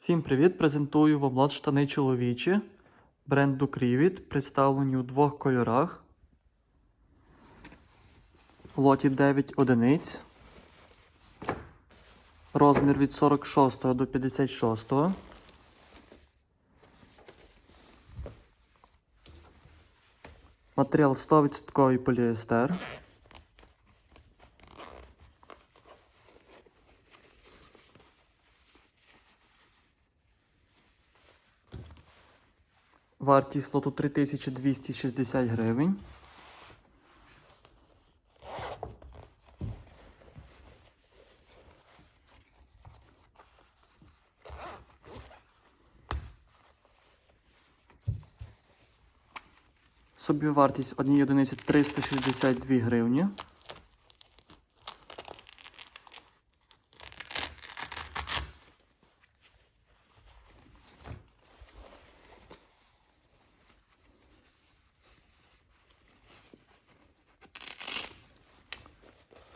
Всім привіт! Презентую вам лот штани чоловічі бренду Крівіт, представлені у двох кольорах. В лоті 9 одиниць. Розмір від 46 до 56. Матеріал 100% поліестер. Вартість лоту 3260 гривень. Собівартість однієї одиниці 362 гривні.